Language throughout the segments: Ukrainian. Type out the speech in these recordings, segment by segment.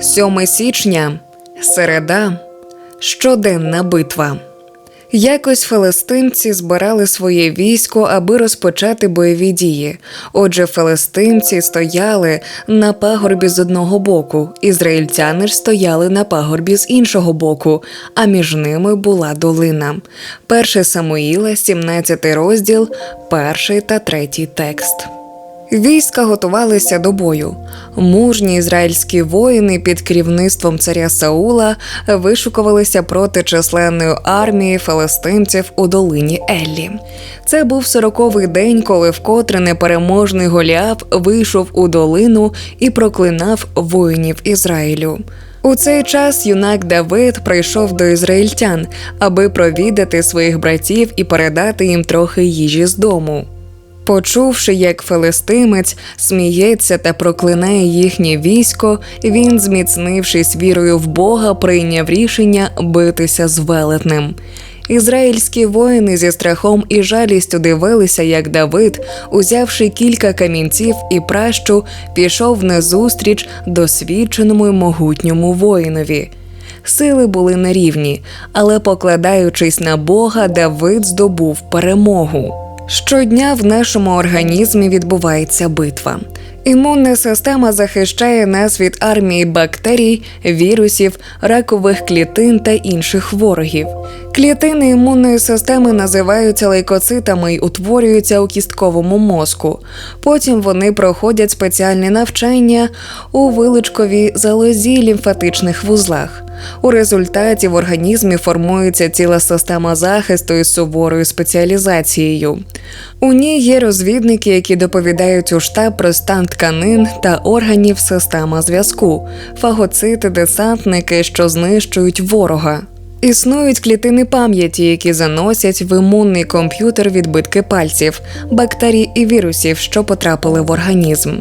7 січня, середа, щоденна битва. Якось филистимці збирали своє військо, аби розпочати бойові дії. Отже, филистимці стояли на пагорбі з одного боку, ізраїльтяни ж стояли на пагорбі з іншого боку, а між ними була долина. Перше Самуїла, 17 розділ, перший та третій текст. Війська готувалися до бою. Мужні ізраїльські воїни під керівництвом царя Саула вишукувалися проти численної армії филистимців у долині Еллі. Це був сороковий день, коли вкотре непереможний Голіаф вийшов у долину і проклинав воїнів Ізраїлю. У цей час юнак Давид прийшов до ізраїльтян, аби провідати своїх братів і передати їм трохи їжі з дому. Почувши, як филистимець сміється та проклинає їхнє військо, він, зміцнившись вірою в Бога, прийняв рішення битися з велетнем. Ізраїльські воїни зі страхом і жалістю дивилися, як Давид, узявши кілька камінців і пращу, пішов назустріч досвідченому й могутньому воїнові. Сили були нерівні, але покладаючись на Бога, Давид здобув перемогу. Щодня в нашому організмі відбувається битва. Імунна система захищає нас від армії бактерій, вірусів, ракових клітин та інших ворогів. Клітини імунної системи називаються лейкоцитами й утворюються у кістковому мозку. Потім вони проходять спеціальні навчання у виличковій залозі лімфатичних вузлах. У результаті в організмі формується ціла система захисту із суворою спеціалізацією. У ній є розвідники, які доповідають у штаб про стан тканин та органів система зв'язку, фагоцити, десантники, що знищують ворога. Існують клітини пам'яті, які заносять в імунний комп'ютер відбитки пальців, бактерій і вірусів, що потрапили в організм.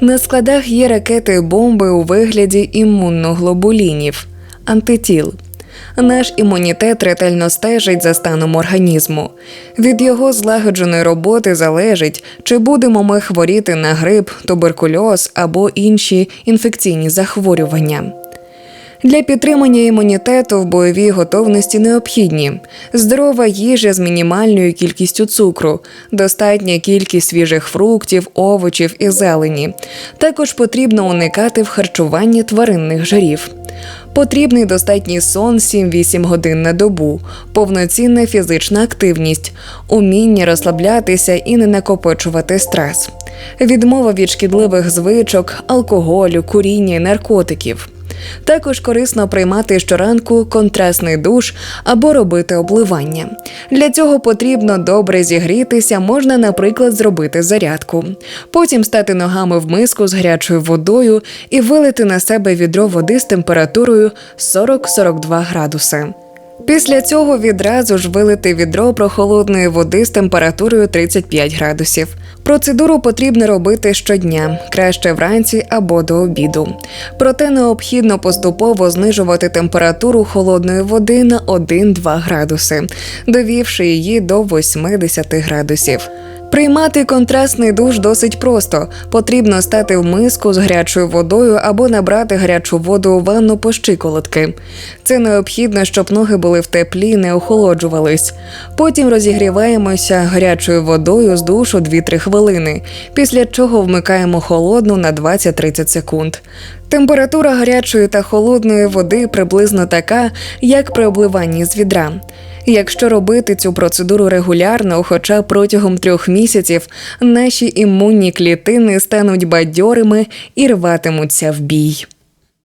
На складах є ракети бомби у вигляді імуноглобулінів антитіл. Наш імунітет ретельно стежить за станом організму. Від його злагодженої роботи залежить, чи будемо ми хворіти на грип, туберкульоз або інші інфекційні захворювання. Для підтримання імунітету в бойовій готовності необхідні здорова їжа з мінімальною кількістю цукру, достатня кількість свіжих фруктів, овочів і зелені. Також потрібно уникати в харчуванні тваринних жирів. Потрібний достатній сон 7-8 годин на добу, повноцінна фізична активність, уміння розслаблятися і не накопичувати стрес, відмова від шкідливих звичок, алкоголю, куріння і наркотиків. Також корисно приймати щоранку контрастний душ або робити обливання. Для цього потрібно добре зігрітися, можна, наприклад, зробити зарядку. Потім стати ногами в миску з гарячою водою і вилити на себе відро води з температурою 40-42 градуси. Після цього відразу ж вилити відро прохолодної води з температурою 35 градусів. Процедуру потрібно робити щодня, краще вранці або до обіду. Проте необхідно поступово знижувати температуру холодної води на 1-2 градуси, довівши її до 80 градусів. Приймати контрастний душ досить просто. Потрібно стати в миску з гарячою водою або набрати гарячу воду у ванну по щиколотки. Це необхідно, щоб ноги були в теплі, не охолоджувались. Потім розігріваємося гарячою водою з душу 2-3 хвилини, після чого вмикаємо холодну на 20-30 секунд. Температура гарячої та холодної води приблизно така, як при обливанні з відра. Якщо робити цю процедуру регулярно, хоча протягом трьох місяців наші імунні клітини стануть бадьорими і рватимуться в бій.